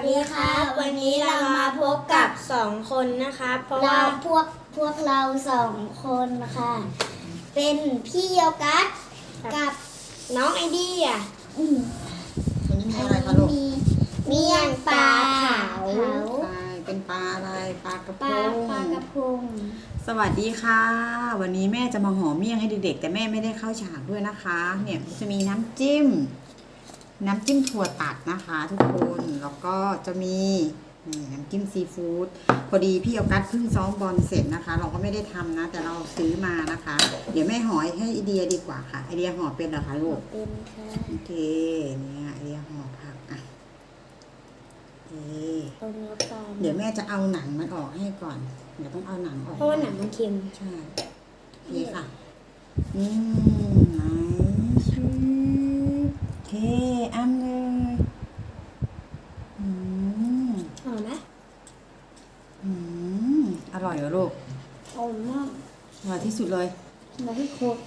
วัสดีครับ วันนี้เรามาพบกับสองคนนะคะ เพราะเราว่าพวกพวกเราสองคนค่ะ เป็นพี่โยกัสกับน้องไอเดียอืมวันนี้มีอะไรคะลูกมีเมี่ยงปลาเผาใช่เป็นปลาอะไรปลากระพปลางปลากระพงสวัสดีค่ะ วันนี้แม่จะมาห่อเมี่ยงให้เด็กๆแต่แม่ไม่ได้เข้าฉากด้วยนะคะ เนี่ยจะมีน้ำจิ้ม น้ำจิ้มถั่วตัดนะคะทุกคนแล้วก็จะมีนี่น้ำจิ้มซีฟู้ดพอดีพี่เอากัสเพิ่งซ้อมบอลเสร็จนะคะ เราก็ไม่ได้ทำนะ แต่เราซื้อมานะคะ เดี๋ยวแม่ห่อให้ไอเดียดีกว่าค่ะไอเดียห่อเป็นเหรอคะลูกเป็นค่ะโอเคเนี่ยไอเดียห่อผักอะโอเคเอาเนื้อปลาเดี๋ยวแม่จะเอาหนังมันออกให้ก่อน เดี๋ยวต้องเอาหนังออกเพราะว่าหนังมันเค็มใช่โอเคค่ะอืมไหนชื่อโอเคอันเลยอืม อร่อยไหม อืมอร่อยเหรอลูก โอ้มาก อร่อยที่ สุดเลยมาให้โคตร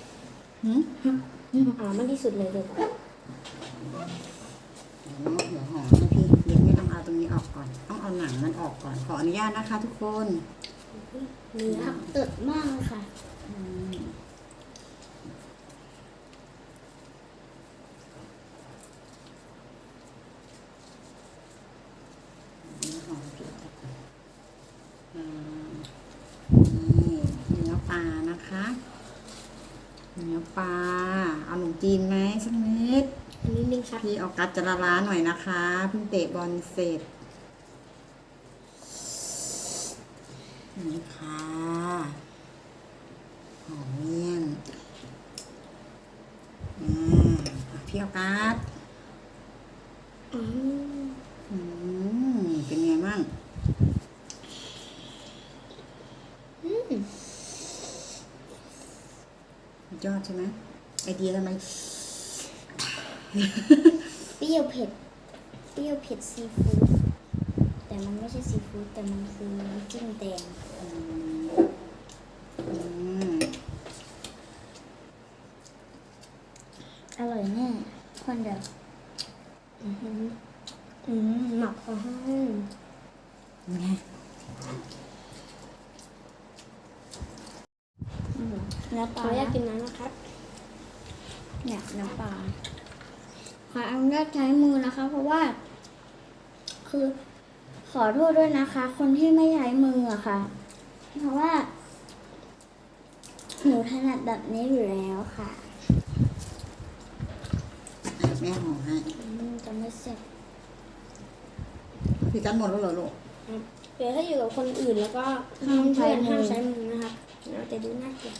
หืมอร่อยมากที่สุดเลยเลยเดี๋ยวเดี๋ยวห่อให้พี่เดี๋ยวไม่ต้องเอาตรงนี้ออกก่อน ต้องเอาหนังมันออกก่อน ขออนุญาตนะคะทุกคนเนื้อผักเติดมากเลยค่ะ อืมหอมเกลืออ่านี่เนื้อปลา นะคะเนื้อปลา เอาหนมจีนไหมสักนิดอันนี้นึงครับพี่ออกัสจะละล้าหน่อยนะคะ เพิ่งเตะบอลเสร็จ นี่ค่ะหอมเมี่ยงอ่าพี่ออกัสอืม อืมเป็นไงบ้างสุด ยอดใช่ไหมไอเดียทำไมเปรี้ยวเผ็ด เปรี้ยวเผ็ดซีฟู้ดแต่มันไม่ใช่ซีฟู้ดแต่มันคือน้ำจิ้มแดงอืมอืมอร่อยแน่คนเดียวอืมอืมหมักของเป็นไง อืม เนื้อปขลาออยากกินน้ำนะครับเนี่ยเนื้อปลาขออนุญาตใช้มือนะคะ เพราะว่า คือขอโทษด้วยนะคะ คนที่ไม่ใช้มืออะค่ะ เพราะว่าหนูถนัดแบบนี้อยู่แล้วค่ะอะแม่ห่อให้อืมจะไม่เสร็จพี่กันหมดแล้วเหรอลูกเดี๋ยวถ้าอยู่กับคนอื่นแล้วก็ห้ามเพื่อนห้ามใช้มือนะครับเราจะดูน่าเกลียด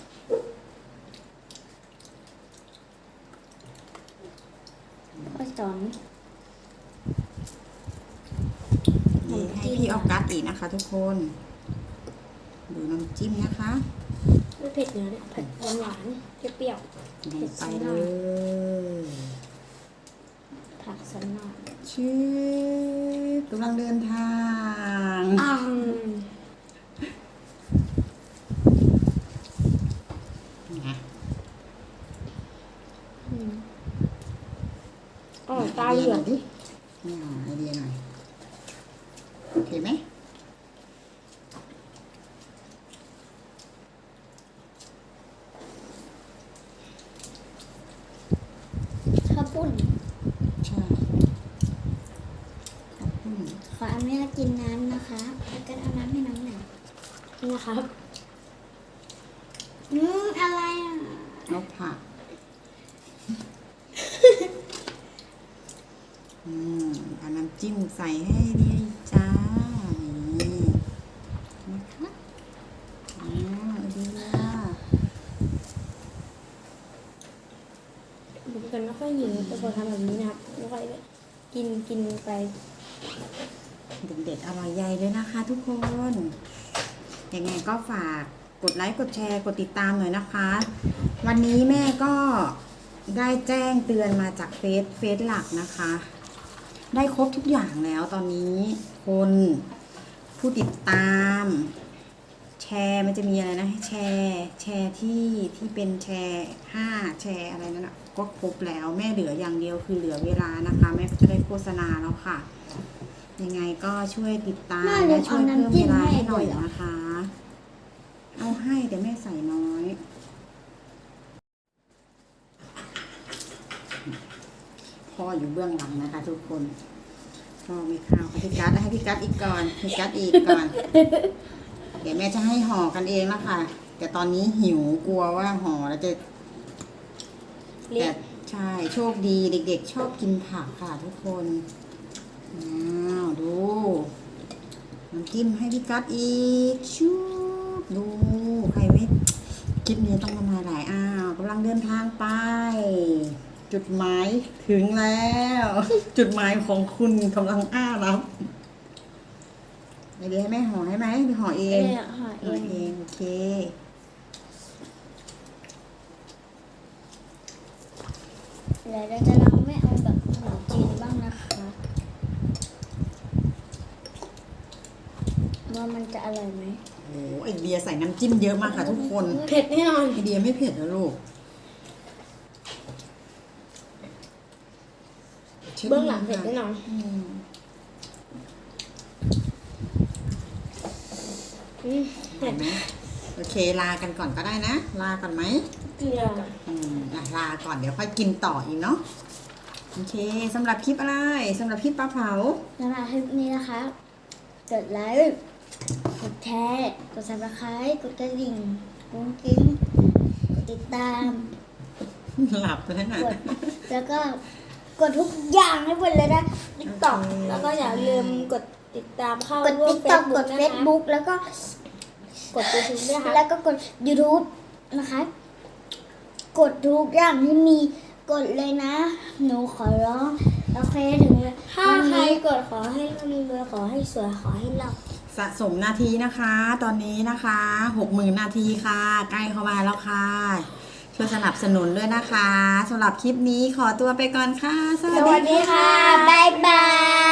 ก็สอนนี่ให้พี่ออกัสอีกนะคะ ทุกคน ดูน้ำจิ้มนะคะไม่เผ็ดเนื้อเนี่ยเผ็ดหวานๆเปรี้ยวลงไปเลยผักสันหน่อยชื่อกำลังเดินทางๆอ่า ไงอ๋อตาเหลืองดิไม่เอาไอเดียหน่อย โอเคไหมข้าวปุ้นใช่ขอบคุณขออนุญาตกินน้ำนะคะแล้วก็เอาน้ำให้น้องหน่อยนี่นะครับ อืมอะไรอะเอาผัก อืมเอาน้ำจิ้มใส่ให้ดีจ้านี่นะคะอ้าวไอเดียผมเป็นคนไม่ค่อยหิวแต่พอทำแบบนี้นะครับไม่ค่อยกินกินไป เด็กๆอร่อยใหญ่เลยนะคะทุกคน ยังไงก็ฝาก กดไลค์กดแชร์กดติดตามหน่อยนะคะ วันนี้แม่ก็ได้แจ้งเตือนมาจากเฟซเฟซหลักนะคะ ได้ครบทุกอย่างแล้วตอนนี้คนผู้ติดตาม แชร์มันจะมีอะไรนะแชร์แชร์ที่ที่เป็นแชร์ห้าแชร์อะไรนั่นนะก็ครบแล้วแม่เหลืออย่างเดียวคือเหลือเวลานะคะ แม่ก็จะได้โฆษณาแล้วค่ะ ยังไงก็ช่วยติดตามและช่วยเพิ่มเวลาให้หน่อยนะคะ เอาให้แต่แม่ใส่น้อย พ่ออยู่เบื้องหลังนะคะ ทุกคนพ่อไม่ข้าวให้พี่กัดให้พี่กัดอีกก่อนพี่กัดอีกก่อน เดี๋ยวแม่จะให้ห่อกันเองแล้วค่ะแต่ตอนนี้หิวกลัวว่าห่อแล้วจะเรียแต่กใช่โชคดีเด็ก ๆ ชอบกินผักค่ะทุกคนอ้าวดูน้ำจิ้มให้พี่กัดอีกชูบ ดูใครไม่คลิปนี้ต้องมามาหลายอ้าวกำลังเดินทางไป จุดหมายถึงแล้ว จุดหมายของคุณกำลังอ้ารับไอเดียให้แม่ห่อให้ไหมไปห่อเอเองอเอห่อเองโอเคเดี๋ยวเราจะลองไม่เอาแบบขนมจีนบ้างนะคะว่ามันจะอร่อยไหม โอ้ไอเดียใส่น้ำจิ้มเยอะมากค่ะทุกคนเผ็ดแน่นอนไอเดียไม่เผ็ดนะลูกเบื้องหลังเผ็ดแน่นอนอืมอืมเห็นไหมโอเคลากันก่อนก็ได้นะ ลาก่อนไหมกินเลยอืมอะลาก่อนเดี๋ยวค่อยกินต่ออีกเนาะโอเคสำหรับคลิปอะไรสำหรับคลิปปลาเผาสำหรับคลิปนี้นะคะกดไลค์กด แชร์ กดซับสไครต์กดกระดิ่งกุ้งกิ้งกดติดตาม หลับไปแล้วนะ กดแล้วก็กดทุกอย่างให้หมดเลยนะติ๊กต็อกโอเคแล้วก็อย่าลืมกดติดตามเข้ากดร่วม ติ๊กต็อกกดนะคะเฟซบุ๊กแล้วก็กดยูทูบด้วยค่ะแล้วก็กด YouTube นะคะ กดทุกอย่างที่มีกดเลยนะ หนูขอร้องโอเคถึงถ้าวันใครนี้ กดขอให้มีเบอร์ขอให้สวยขอให้หลับ สะสมนาทีนะคะ ตอนนี้นะคะหกหมื่นนาทีค่ะ ใกล้เข้ามาแล้วค่ะ ช่วยสนับสนุนด้วยนะคะสำหรับคลิปนี้ขอตัวไปก่อนค่ะ สวัสดีค่ะค่ะบ๊ายบาย